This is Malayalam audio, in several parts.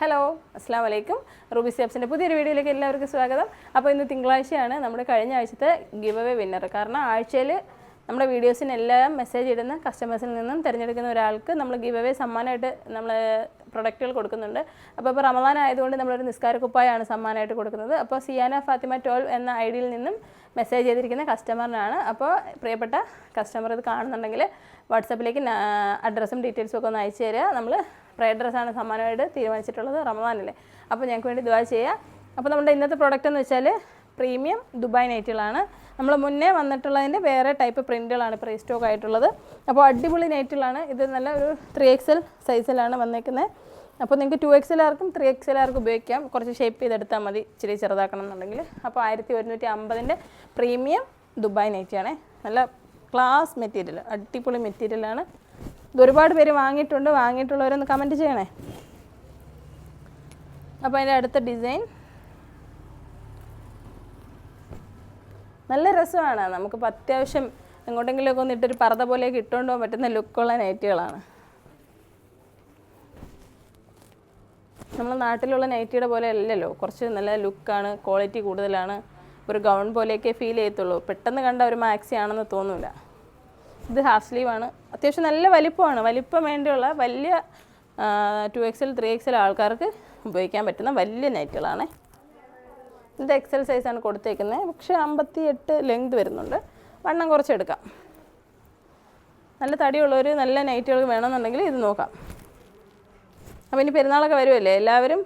ഹലോ അസ്സാം വലൈക്കും റൂബി സ്റ്റെപ്സിന്റെ പുതിയൊരു വീഡിയോയിലേക്ക് എല്ലാവർക്കും സ്വാഗതം. അപ്പോൾ ഇന്ന് തിങ്കളാഴ്ചയാണ് നമ്മുടെ കഴിഞ്ഞ ആഴ്ചത്തെ ഗിവ് അവേ വിന്നർ കാരണം ആഴ്ചയിൽ നമ്മുടെ വീഡിയോസിനെല്ലാം മെസ്സേജ് ഇടുന്ന കസ്റ്റമേഴ്സിൽ നിന്നും തിരഞ്ഞെടുക്കുന്ന ഒരാൾക്ക് നമ്മൾ ഗിവ് അവേ സമ്മാനമായിട്ട് നമ്മൾ പ്രൊഡക്റ്റുകൾ കൊടുക്കുന്നുണ്ട്. അപ്പോൾ ഇപ്പോൾ റമദാൻ ആയതുകൊണ്ട് നമ്മളൊരു നിസ്കാര കുപ്പായാണ് സമ്മാനമായിട്ട് കൊടുക്കുന്നത്. അപ്പോൾ സിയാന ഫാത്തിമ ട്വൽവ് എന്ന ഐ ഡിയിൽ നിന്നും മെസ്സേജ് ചെയ്തിരിക്കുന്ന കസ്റ്റമറിനാണ് അപ്പോൾ പ്രിയപ്പെട്ട കസ്റ്റമർ ഇത് കാണുന്നുണ്ടെങ്കിൽ വാട്സപ്പിലേക്ക് അഡ്രസ്സും ഡീറ്റെയിൽസും ഒക്കെ ഒന്ന് അയച്ചു തരിക. നമ്മൾ പ്രേ ഡ്രസ്സാണ് സമ്മാനമായിട്ട് തീരുമാനിച്ചിട്ടുള്ളത് റമദാനല്ലേ. അപ്പോൾ ഞങ്ങൾക്ക് വേണ്ടി ദുബായ് ചെയ്യുക. അപ്പോൾ നമ്മുടെ ഇന്നത്തെ പ്രോഡക്റ്റ് എന്ന് വെച്ചാൽ പ്രീമിയം ദുബായ് നൈറ്റുകളാണ്. നമ്മൾ മുന്നേ വന്നിട്ടുള്ളതിന്റെ വേറെ ടൈപ്പ് പ്രിന്റുകളാണ് ഇപ്പോൾ സ്റ്റോക്ക് ആയിട്ടുള്ളത്. അപ്പോൾ അടിപൊളി നൈറ്റുകളാണ്. ഇത് നല്ല ഒരു ത്രീ എക്സൽ സൈസിലാണ് വന്നേക്കുന്നത് അപ്പോൾ നിങ്ങൾക്ക് ടു എക്സൽ ആർക്കും ത്രീ എക്സൽ ആർക്കും ഉപയോഗിക്കാം. കുറച്ച് ഷേപ്പ് ചെയ്തെടുത്താൽ മതി. ഇച്ചിരി ചെറുതാക്കണം എന്നുണ്ടെങ്കിൽ. അപ്പോൾ ആയിരത്തി ഒരുന്നൂറ്റി അമ്പതിന്റെ പ്രീമിയം ദുബായ് നൈറ്റിയാണേ. നല്ല ക്ലാസ് മെറ്റീരിയൽ അടിപൊളി മെറ്റീരിയലാണ് ഇത് ഒരുപാട് പേര് വാങ്ങിയിട്ടുണ്ട്. വാങ്ങിയിട്ടുള്ളവരൊന്ന് കമന്റ് ചെയ്യണേ. അപ്പോൾ അതിന്റെ അടുത്ത ഡിസൈൻ നല്ല രസമാണ്. നമുക്ക് അത്യാവശ്യം എങ്ങോട്ടെങ്കിലുമൊക്കെ ഒന്ന് ഇട്ടൊരു പർദ്ദ പോലെയൊക്കെ ഇട്ടുകൊണ്ട് പോകാൻ പറ്റുന്ന ലുക്കുള്ള നൈറ്റികളാണ് നമ്മൾ നാട്ടിലുള്ള നൈറ്റിയുടെ പോലെ അല്ലല്ലോ. കുറച്ച് നല്ല ലുക്കാണ് ക്വാളിറ്റി കൂടുതലാണ്. ഒരു ഗൗൺ പോലെയൊക്കെ ഫീൽ ചെയ്യത്തുള്ളൂ. പെട്ടെന്ന് കണ്ട ഒരു മാക്സി ആണെന്ന് തോന്നില്ല ഇത് ഹാഫ് ആണ്. അത്യാവശ്യം നല്ല വലിപ്പമാണ്. വലിപ്പം വേണ്ടിയുള്ള വലിയ ടു എക്സൽ ത്രീ എക്സൽ ആൾക്കാർക്ക് ഉപയോഗിക്കാൻ പറ്റുന്ന വലിയ നൈറ്റുകളാണ്. ഇത് എക്സൽ സൈസാണ് കൊടുത്തേക്കുന്നത്. പക്ഷേ അമ്പത്തി എട്ട് ലെങ്ത് വരുന്നുണ്ട്. വണ്ണം കുറച്ചെടുക്കാം നല്ല തടിയുള്ളവർ നല്ല നൈറ്റുകൾ വേണമെന്നുണ്ടെങ്കിൽ ഇത് നോക്കാം. അപ്പോൾ ഇനി പെരുന്നാളൊക്കെ വരുമല്ലേ എല്ലാവരും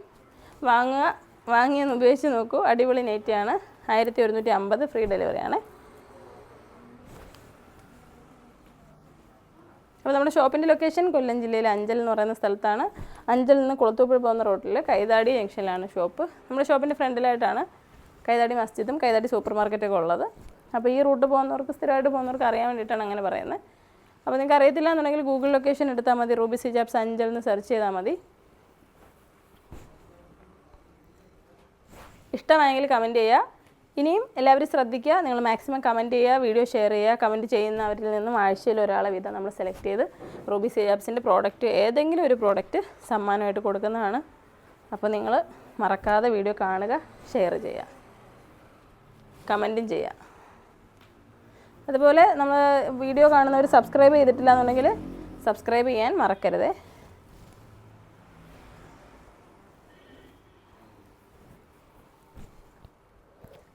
വാങ്ങുക വാങ്ങിയൊന്ന് ഉപയോഗിച്ച് നോക്കൂ. അടിപൊളി നൈറ്റിയാണ് ആയിരത്തി ഒരുന്നൂറ്റി അമ്പത് ഫ്രീ ഡെലിവറി അപ്പോൾ നമ്മുടെ ഷോപ്പിന്റെ ലൊക്കേഷൻ കൊല്ലം ജില്ലയിലെ അഞ്ചൽ എന്ന് പറയുന്ന സ്ഥലത്താണ്. അഞ്ചൽ നിന്ന് കുളത്തൂപ്പുഴ പോകുന്ന റോട്ടിൽ കൈതാടി ജംഗ്ഷനിലാണ് ഷോപ്പ്. നമ്മുടെ ഷോപ്പിന്റെ ഫ്രണ്ടിലായിട്ടാണ് കൈതാടി മസ്ജിദും കൈതാടി സൂപ്പർ മാർക്കറ്റൊക്കെ ഉള്ളത്. അപ്പോൾ ഈ റൂട്ട് പോകുന്നവർക്ക് സ്ഥിരമായിട്ട് പോകുന്നവർക്ക് അറിയാൻ വേണ്ടിയിട്ടാണ് അങ്ങനെ പറയുന്നത്. അപ്പോൾ നിങ്ങൾക്ക് അറിയത്തില്ല എന്നുണ്ടെങ്കിൽ ഗൂഗിൾ ലൊക്കേഷൻ എടുത്താൽ മതി. റൂബി സിജാബ്സ് അഞ്ചൽ എന്ന് സെർച്ച് ചെയ്താൽ മതി. ഇഷ്ടമായെങ്കിൽ കമന്റ് ചെയ്യുക. ഇനിയും എല്ലാവരും ശ്രദ്ധിക്കുക. നിങ്ങൾ മാക്സിമം കമന്റ് ചെയ്യുക വീഡിയോ ഷെയർ ചെയ്യുക കമന്റ് ചെയ്യുന്നവരിൽ നിന്നും ആഴ്ചയിൽ ഒരാളെ വീതം നമ്മൾ സെലക്ട് ചെയ്ത് റൂബി സിജാബ്സിന്റെ പ്രോഡക്റ്റ് ഏതെങ്കിലും ഒരു പ്രോഡക്റ്റ് സമ്മാനമായിട്ട് കൊടുക്കുന്നതാണ്. അപ്പോൾ നിങ്ങൾ മറക്കാതെ വീഡിയോ കാണുക ഷെയർ ചെയ്യുക കമന്റും ചെയ്യുക. അതുപോലെ നമ്മൾ വീഡിയോ കാണുന്നവർ സബ്സ്ക്രൈബ് ചെയ്തിട്ടില്ല എന്നുണ്ടെങ്കിൽ സബ്സ്ക്രൈബ് ചെയ്യാൻ മറക്കരുതേ.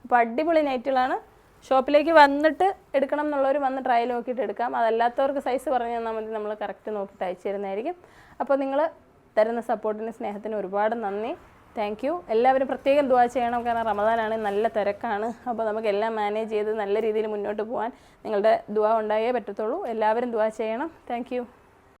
അപ്പോൾ അടിപൊളി നൈറ്റുകളാണ്. ഷോപ്പിലേക്ക് വന്നിട്ട് എടുക്കണം എന്നുള്ളവർ വന്ന് ട്രയൽ നോക്കിയിട്ട് എടുക്കാം. അതല്ലാത്തവർക്ക് സൈസ് പറഞ്ഞു തന്നാൽ മതി. നമ്മൾ കറക്റ്റ് നോക്കിയിട്ട് അയച്ചു തരുന്നതായിരിക്കും. അപ്പോൾ നിങ്ങൾ തരുന്ന സപ്പോർട്ടിന് സ്നേഹത്തിന് ഒരുപാട് നന്ദി. താങ്ക് യു എല്ലാവരും പ്രത്യേകം ദുവാ ചെയ്യണം. കാരണം റമദാനാണ് നല്ല തിരക്കാണ്. അപ്പോൾ നമുക്ക് എല്ലാം മാനേജ് ചെയ്ത് നല്ല രീതിയിൽ മുന്നോട്ട് പോകാൻ നിങ്ങളുടെ ദുവാ ഉണ്ടായേ പറ്റത്തുള്ളൂ. എല്ലാവരും ദുവാ ചെയ്യണം. താങ്ക്